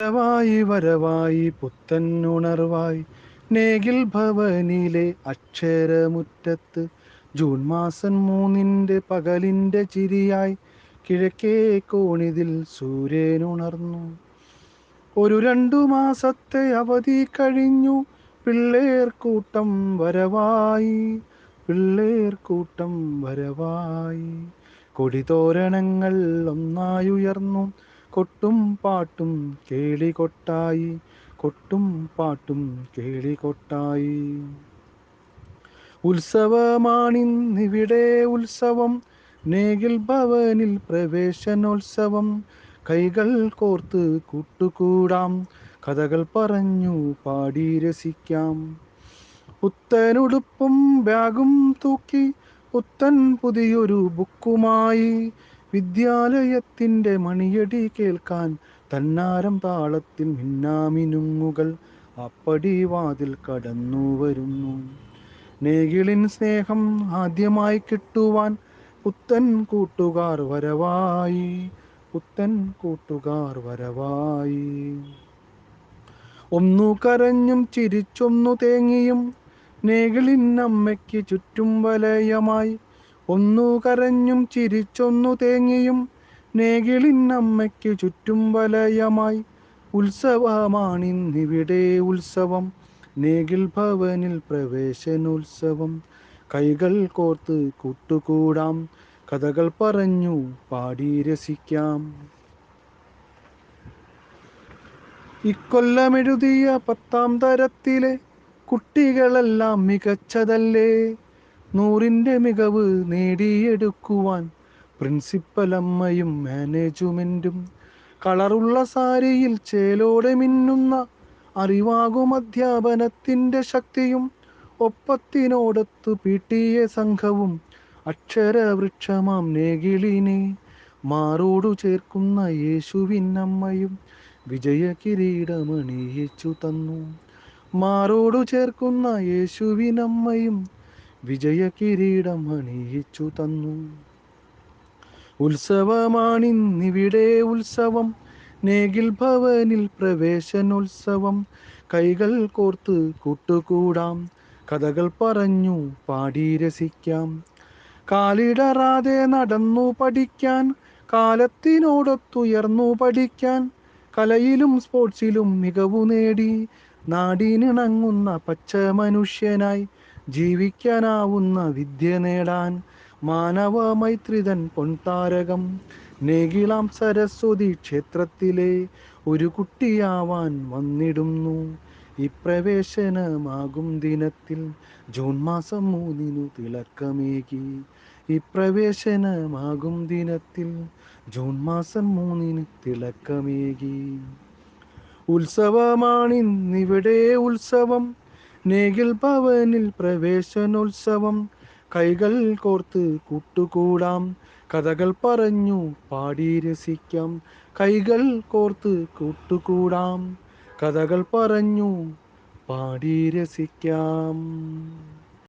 വരവായി വരവായി പുത്തൻ ഉണർവായി. നേഗിൽ ഭവനിലെ അക്ഷരമുറ്റത്ത് ജൂൺ മാസം മൂന്നിന്റെ പകലിന്റെ ചിരിയായി കിഴക്കേ കോണിതിൽ സൂര്യൻ ഉണർന്നു. ഒരു രണ്ടു മാസത്തെ അവധി കഴിഞ്ഞു. പിള്ളേർ കൂട്ടം വരവായി പിള്ളേർ കൂട്ടം വരവായി. കൊടിതോരണങ്ങൾ ഒന്നായി ഉയർന്നു കൊട്ടും പാട്ടും കേളികൊട്ടായി കൊട്ടും പാട്ടും കേളികൊട്ടായി ഉത്സവമാണിന്നിവിടെ ഉത്സവം നേഗിൽ ഭവനിൽ പ്രവേശനോത്സവം. കൈകൾ കോർത്ത് കൂട്ടുകൂടാം കഥകൾ പറഞ്ഞു പാടി രസിക്കാം. പുത്തനുടുപ്പും ബാഗും തൂക്കി പുത്തൻ പുതിയൊരു ബുക്കുമായി വിദ്യാലയത്തിന്റെ മണിയടി കേൾക്കാൻ തന്നാരം താളത്തിൽ മിന്നാമിനുങ്ങുകൾ അപ്പടി വാതിൽ കടന്നു വരുന്നു. നേകിളിൻ സ്നേഹം ആദ്യമായി കിട്ടുവാൻ പുത്തൻ കൂട്ടുകാർ വരവായി. പുത്തൻ കൂട്ടുകാർ വരവായി. ഒന്നു കരഞ്ഞും ചിരിച്ചൊന്നു തേങ്ങിയും നേകിളിൻ അമ്മയ്ക്ക് ചുറ്റും വലയമായി ഒന്നു കരഞ്ഞും ചിരിച്ചൊന്നു തേങ്ങിയും നേകിളിൻ അമ്മയ്ക്ക് ചുറ്റും വലയമായി. ഉത്സവമാണിന്നിവിടെ ഉത്സവം. നേകിൽ ഭവനിൽ പ്രവേശനോത്സവം. കൈകൾ കോർത്ത് കൂട്ടുകൂടാം. കഥകൾ പറഞ്ഞു പാടി രസിക്കാം. ഇക്കൊല്ലമെഴുതിയ പത്താം തരത്തിലെ കുട്ടികളെല്ലാം മികച്ചതല്ലേ? നൂറിന്റെ മികവ് നേടിയെടുക്കുവാൻ പ്രിൻസിപ്പൽ അമ്മയും മാനേജ്മെന്റും കളറുള്ള സാരിയിൽ ചേലോടെ മിന്നുന്ന അറിവാകും അധ്യാപനത്തിന്റെ ശക്തിയും ഒപ്പത്തിനോടൊത്തു പീട്ടിയ സംഘവും അക്ഷരവൃക്ഷമാം നേകിളിനെ മാറോടു ചേർക്കുന്ന യേശുവിനമ്മയും വിജയ കിരീടമണിയിച്ചു തന്നു. മാറോടു ചേർക്കുന്ന യേശുവിനമ്മയും വിജയ കിരീടം അണിയിച്ചു തന്നു. ഉത്സവമാണിന്നിവിടെ ഉത്സവം. നേഗിൽ ഭവനിൽ പ്രവേശനോത്സവം. കൈകൾ കോർത്ത് കൂട്ടുകൂടാം. കഥകൾ പറഞ്ഞു പാടി രസിക്കാം. കാലിടറാതെ നടന്നു പഠിക്കാൻ. കാലത്തിനോടൊത്തുയർന്നു പഠിക്കാൻ. കലയിലും സ്പോർട്സിലും മികവു നേടി. നാടിനിണങ്ങുന്ന പച്ച മനുഷ്യനായി ജീവിക്കാനാവുന്ന വിദ്യ നേടാൻ മാനവ മൈത്രിതൻ പൊൻതാരകം. നേകിളാം സരസ്വതി ക്ഷേത്രത്തിലെ ഒരു കുട്ടിയാവാൻ വന്നിടുന്നു. ഇപ്രവേശനമാകും ദിനത്തിൽ. ജൂൺ മാസം മൂന്നിനു തിളക്കമേകി. ഇപ്രവേശനമാകും ദിനത്തിൽ. ജൂൺ മാസം മൂന്നിന് തിളക്കമേകി. ഉത്സവമാണിന്നിവിടെ ഉത്സവം. നേകിൽ പവനിൽ പ്രവേശനോത്സവം. കൈകൾ കോർത്ത് കൂട്ടുകൂടാം. കഥകൾ പറഞ്ഞു പാടി രസിക്കാം. കൈകൾ കോർത്ത് കൂട്ടുകൂടാം. കഥകൾ പറഞ്ഞു പാടി രസിക്കാം.